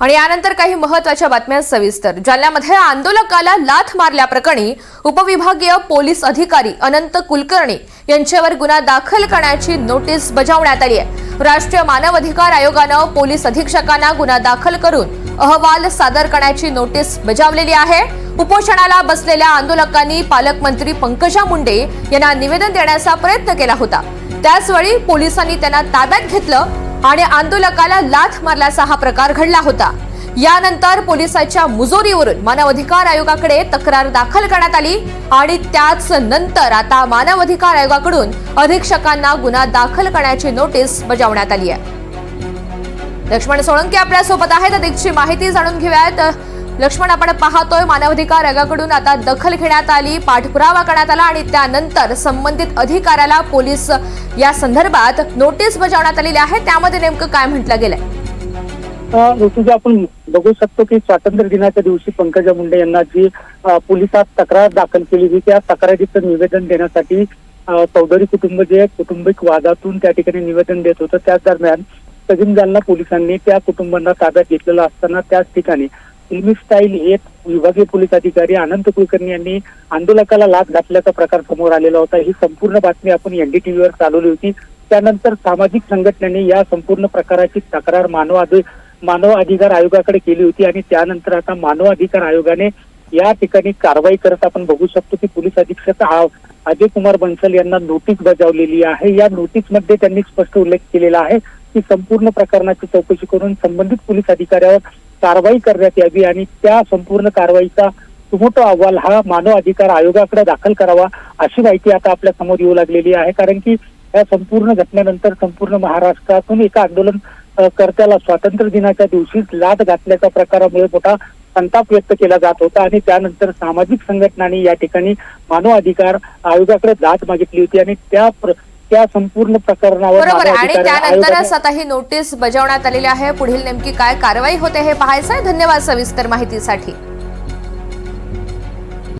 आणि यानंतर काही महत्त्वाच्या बातम्या सविस्तर. जालन्यामध्ये आंदोलकाला लाथ मारल्याप्रकरणी उपविभागीय पोलीस अधिकारी अनंत कुलकर्णी यांच्यावर गुन्हा दाखल करण्याची नोटीस बजावण्यात आली आहे. राष्ट्रीय मानव अधिकार आयोगानं पोलीस अधीक्षकांना गुन्हा दाखल करून अहवाल सादर करण्याची नोटीस बजावलेली आहे. उपोषणाला बसलेल्या आंदोलकांनी पालकमंत्री पंकजा मुंडे यांना निवेदन देण्याचा प्रयत्न केला होता. त्याचवेळी पोलिसांनी त्यांना ताब्यात घेतलं आणि आंदोलकाला लाथ मारल्याचा हा प्रकार घडला होता. यानंतर पोलिसाच्या मुजोरीवरून मानव अधिकार आयोगाकडे तक्रार दाखल करण्यात आली आणि त्याच नंतर आता मानव अधिकार आयोगाकडून अधीक्षकांना गुन्हा दाखल करण्याची नोटीस बजावण्यात आली आहे. लक्ष्मण सोळंकी आपल्यासोबत आहेत. अधिकची माहिती जाणून घेऊयात. लक्ष्मण आपण पाहतोय मानवाधिकार आयोगाकडून आता दखल घेण्यात आली पाठपुरावा करण्यात आला आणि त्यानंतर संबंधित अधिकाऱ्याला पोलीस या संदर्भात नोटीस बजावण्यात आलेली आहे. त्यामध्ये नेमकं काय म्हटलं गेलंय? ऋतुजा आपण बघू शकतो की स्वातंत्र्य दिनाच्या दिवशी पंकजा मुंडे यांना जी पोलिसात तक्रार दाखल केली होती त्या तक्रारीचं निवेदन देण्यासाठी चौधरी कुटुंब जे कौटुंबिक वादातून त्या ठिकाणी निवेदन देत होतं त्याच दरम्यान सजिम जालना पोलिसांनी त्या कुटुंबांना ताब्यात घेतलेलं असताना त्याच ठिकाणी स्टाईल एक विभागीय पोलीस अधिकारी अनंत कुलकर्णी यांनी आंदोलकाला लाच घातल्याचा प्रकार समोर आलेला होता. ही संपूर्ण बातमी आपण एनडीटीव्हीवर चालवली होती. त्यानंतर सामाजिक संघटनांनी या संपूर्ण प्रकाराची तक्रार मानव मानव अधिकार आयोगाकडे केली होती आणि त्यानंतर आता मानव अधिकार आयोगाने या ठिकाणी कारवाई करत आपण बघू शकतो की पोलीस अधीक्षक अजय कुमार बन्सल यांना नोटीस बजावलेली आहे. या नोटीसमध्ये त्यांनी स्पष्ट उल्लेख केलेला आहे की संपूर्ण प्रकरणाची चौकशी करून संबंधित पोलीस अधिकाऱ्यावर कारवाई करण्यात यावी आणि त्या संपूर्ण कारवाईचा सुमोटो अहवाल हा मानव अधिकार आयोगाकडे दाखल करावा अशी माहिती आता आपल्यासमोर येऊ लागलेली आहे. कारण की या संपूर्ण घटनेनंतर संपूर्ण महाराष्ट्रातून एका आंदोलन कर्त्याला स्वातंत्र्य दिनाच्या दिवशीच लाद घातल्याच्या प्रकारामुळे मोठा संताप व्यक्त केला जात होता आणि त्यानंतर सामाजिक संघटनांनी या ठिकाणी मानव अधिकार आयोगाकडे दाद मागितली होती आणि त्या त्या संपूर्ण प्रकरणावर बरोबर आणि त्यानंतरच आता ही नोटीस बजावण्यात आलेली आहे. पुढील नेमकी काय कारवाई होते हे पाहायचं आहे धन्यवाद सविस्तर माहितीसाठी.